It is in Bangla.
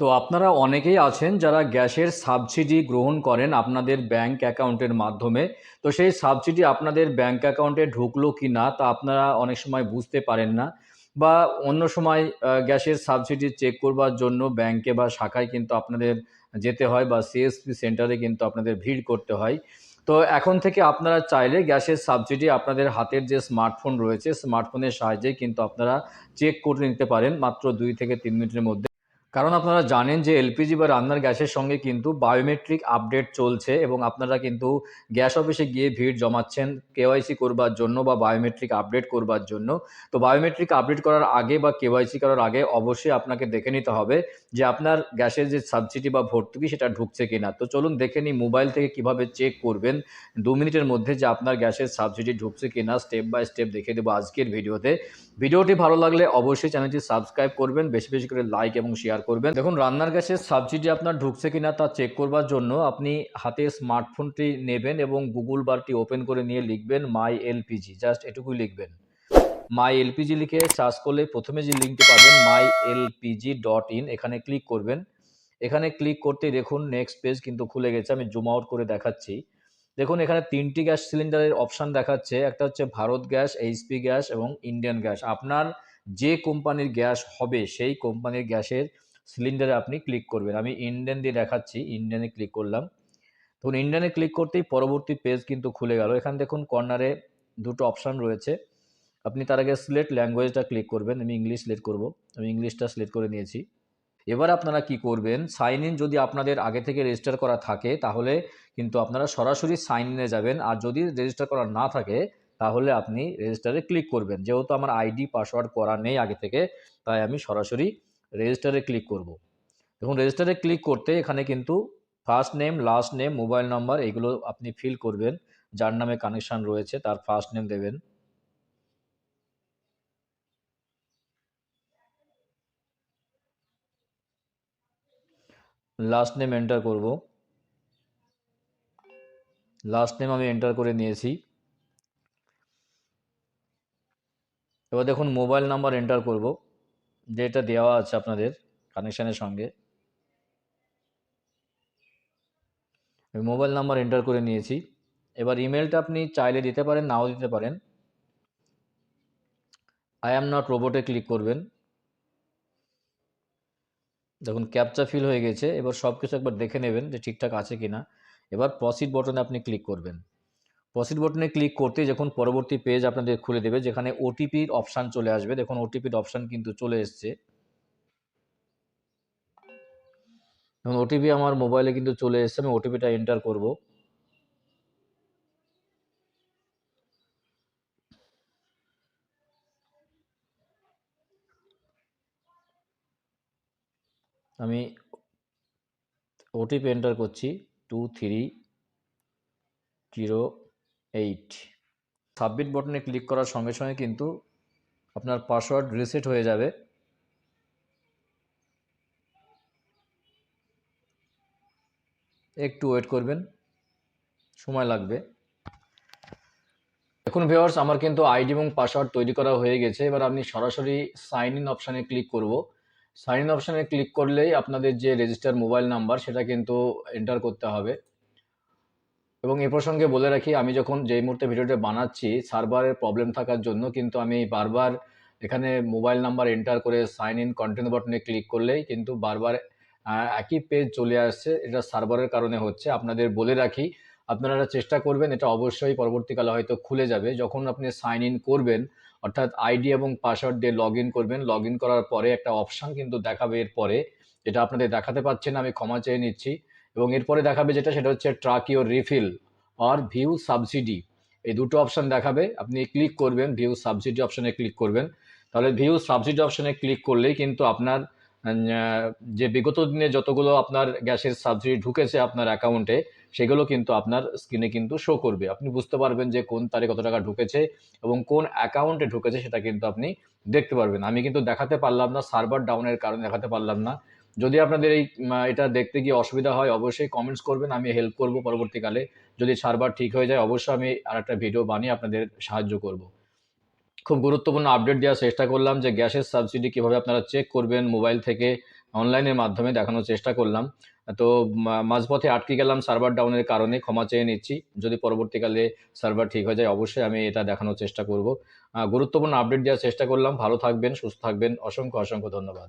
তো আপনারা অনেকেই আছেন যারা গ্যাসের সাবসিডি গ্রহণ করেন আপনাদের ব্যাংক অ্যাকাউন্টের মাধ্যমে। তো সেই সাবসিডি আপনাদের ব্যাংক অ্যাকাউন্টে ঢুকলো কি না তা আপনারা অনেক সময় বুঝতে পারেন না। বা অন্য সময় গ্যাসের সাবসিডি চেক করবার জন্য ব্যাংকে বা শাখায় কিন্তু আপনাদের যেতে হয় বা সিএসপি সেন্টারে কিন্তু আপনাদের ভিড় করতে হয়। তো এখন থেকে আপনারা চাইলে গ্যাসের সাবসিডি আপনাদের হাতের যে স্মার্টফোন রয়েছে, স্মার্টফোনের সাহায্যে কিন্তু আপনারা চেক করে নিতে পারেন মাত্র দুই থেকে তিন মিনিটের মধ্যে। কারণ আপনারা জানেন যে এলপিজি বা রান্নার গ্যাসের সঙ্গে কিন্তু বায়োমেট্রিক আপডেট চলছে এবং আপনারা কিন্তু গ্যাস অফিসে গিয়ে ভিড় জমাচ্ছেন কেওয়াইসি করবার জন্য বা বায়োমেট্রিক আপডেট করবার জন্য। তো বায়োমেট্রিক আপডেট করার আগে বা কেওয়াইসি করার আগে অবশ্যই আপনাকে দেখে নিতে হবে যে আপনার গ্যাসের যে সাবসিডি বা ভর্তুকি সেটা ঢুকছে কিনা। তো চলুন দেখে নিই মোবাইল থেকে কীভাবে চেক করবেন দু মিনিটের মধ্যে যে আপনার গ্যাসের সাবসিডি ঢুকছে কিনা স্টেপ বাই স্টেপ দেখে দেবো আজকের ভিডিওতে। ভিডিওটি ভালো লাগলে অবশ্যই চ্যানেলটি সাবস্ক্রাইব করবেন, বেশি বেশি করে লাইক এবং শেয়ার করবেন। দেখুন, রান্নার গ্যাসের সাবসিডি আপনার ঢুকছে কিনা তা চেক করবার জন্য আপনি হাতে স্মার্টফোনটি নেবেন এবং গুগল বারটি ওপেন করে নিয়ে লিখবেন মাই এলপিজি জাস্ট এটুকুই লিখবেন। মাই এলপিজি লিখে সার্চ করলে প্রথমে যে লিঙ্কটি পাবেন মাই এলপিজি ডট ইন এখানে ক্লিক করবেন। এখানে ক্লিক করতেই দেখুন নেক্সট পেজ কিন্তু খুলে গেছে, আমি জুম আউট করে দেখাচ্ছি। দেখুন, এখানে তিনটি গ্যাস সিলিন্ডারের অপশান দেখাচ্ছে। একটা হচ্ছে ভারত গ্যাস এইচপি গ্যাস এবং ইন্ডিয়ান গ্যাস। আপনার যে কোম্পানির গ্যাস হবে, সেই কোম্পানির গ্যাসের সিলিন্ডারে আপনি ক্লিক করবেন। আমি ইন্ডিয়ান দিয়ে দেখাচ্ছি ইন্ডিয়ানে ক্লিক করলাম। তখন ইন্ডিয়ানে ক্লিক করতেই পরবর্তী পেজ কিন্তু খুলে গেল। এখানে দেখুন কর্নারে দুটো অপশান রয়েছে। আপনি তার আগে সিলেক্ট ল্যাঙ্গুয়েজটা ক্লিক করবেন। আমি ইংলিশ সিলেক্ট করব। আমি ইংলিশটা সিলেক্ট করে নিয়েছি। এবার আপনারা কি করবেন? সাইন ইন যদি আপনাদের আগে থেকে রেজিস্টার করা থাকে, তাহলে কিন্তু আপনারা সরাসরি সাইন ইনে যাবেন। আর যদি রেজিস্টার করা না থাকে, তাহলে আপনি রেজিস্টারে ক্লিক করবেন। যেহেতু আমার আইডি পাসওয়ার্ড করা নেই আগে থেকে, তাই আমি সরাসরি রেজিস্টারে ক্লিক করব। দেখুন রেজিস্টারে ক্লিক করতে এখানে কিন্তু first name last name mobile number এগুলো আপনি ফিল করবেন। যার নামে কানেকশান রয়েছে, তার ফার্স্ট নেম দেবেন। লাস্ট নেম এন্টার করব। লাস্ট নেম আমি এন্টার করে নিয়েছি। এবার দেখুন মোবাইল নাম্বার এন্টার করব। যেটা দেওয়া আছে আপনাদের কানেকশানের সঙ্গে। আমি মোবাইল নাম্বার এন্টার করে নিয়েছি। এবার ইমেলটা আপনি চাইলে দিতে পারেন, নাও দিতে পারেন। আই অ্যাম নট রোবটে ক্লিক করবেন। দেখুন ক্যাপচা ফিল হয়ে গেছে। এবার সব কিছু একবার দেখে নেবেন যে ঠিকঠাক আছে কি না এবার প্রসিড বটনে আপনি ক্লিক করবেন। প্রসিড বটনে ক্লিক করতে যখন পরবর্তী পেজ আপনাদের খুলে দেবে, যেখানে ওটিপির অপশান চলে আসবে। দেখুন ওটিপির অপশান কিন্তু চলে এসছে। এবং ওটিপি আমার মোবাইলে কিন্তু চলে এসছে। আমি ওটিপিটা এন্টার করব। আমি ওটিপি এন্টার করছি। Two three zero eight submit বটনে click করার সঙ্গে সঙ্গে কিন্তু আপনার পাসওয়ার্ড রিসেট হয়ে যাবে। একটু ওয়েট করবেন, সময় লাগবে। দেখুন ভিউয়ার্স আমার কিন্তু আইডি এবং পাসওয়ার্ড তৈরি করা হয়ে গেছে। এবার আমি সরাসরি সাইন ইন অপশানে ক্লিক করব। সাইন ইন অপশানে ক্লিক করলেই আপনাদের যে রেজিস্টার মোবাইল নাম্বার সেটা কিন্তু এন্টার করতে হবে। এবং এ প্রসঙ্গে বলে রাখি, আমি যখন যেই মুহূর্তে ভিডিওটা বানাচ্ছি সার্ভারের প্রবলেম থাকার জন্য কিন্তু আমি বারবার এখানে মোবাইল নাম্বার এন্টার করে সাইন ইন কন্টিনিউ বাটনে ক্লিক করলেই কিন্তু বারবার একই পেজ চলে আসছে। এটা সার্ভারের কারণে হচ্ছে। আপনাদের বলে রাখি, আপনারা চেষ্টা করবেন, এটা অবশ্যই পরবর্তীকালে হয়তো খুলে যাবে। যখন আপনি সাইন ইন করবেন, অর্থাৎ আইডি এবং পাসওয়ার্ড দিয়ে লগ ইন করবেন লগ ইন করার পরে একটা অপশান কিন্তু দেখাবে এরপরে। যেটা আপনাদের দেখাতে পাচ্ছেন আমি ক্ষমা চেয়ে নিচ্ছি। এবং এরপরে দেখাবে যেটা, সেটা হচ্ছে ট্রাক ইউর রিফিল আর ভিউ সাবসিডি এই দুটো অপশান দেখাবে। আপনি ক্লিক করবেন ভিউ সাবসিডি অপশানে ক্লিক করবেন। তাহলে ভিউ সাবসিডি অপশানে ক্লিক করলেই কিন্তু আপনার যে বিগত দিনে যতগুলো আপনার গ্যাসের সাবসিডি ঢুকেছে আপনার অ্যাকাউন্টে সেগুলো কিন্তু আপনার স্ক্রিনে কিন্তু শো করবে। আপনি বুঝতে পারবেন যে কোন তারিখ কত টাকা ঢুকেছে এবং কোন অ্যাকাউন্টে ঢুকেছে সেটা কিন্তু আপনি দেখতে পারবেন। আমি কিন্তু দেখাতে পারলাম না সার্ভার ডাউনের কারণে দেখাতে পারলাম না। যদি আপনাদের এই এটা দেখতে গিয়ে অসুবিধা হয়, অবশ্যই কমেন্টস করবেন, আমি হেল্প করব পরবর্তীকালে। যদি সার্ভার ঠিক হয়ে যায়, অবশ্যই আমি আর একটা ভিডিও বানিয়ে আপনাদের সাহায্য করব। খুব গুরুত্বপূর্ণ আপডেট দেওয়ার চেষ্টা করলাম যে গ্যাসের সাবসিডি কীভাবে আপনারা চেক করবেন মোবাইল থেকে অনলাইনের মাধ্যমে দেখানোর চেষ্টা করলাম। তো মাঝপথে আটকে গেলাম সার্ভার ডাউনের কারণে ক্ষমা চেয়ে নিচ্ছি। যদি পরবর্তীকালে সার্ভার ঠিক হয়ে যায়, অবশ্যই আমি এটা দেখানোর চেষ্টা করব। গুরুত্বপূর্ণ আপডেট দেওয়ার চেষ্টা করলাম। ভালো থাকবেন, সুস্থ থাকবেন। অসংখ্য অসংখ্য ধন্যবাদ।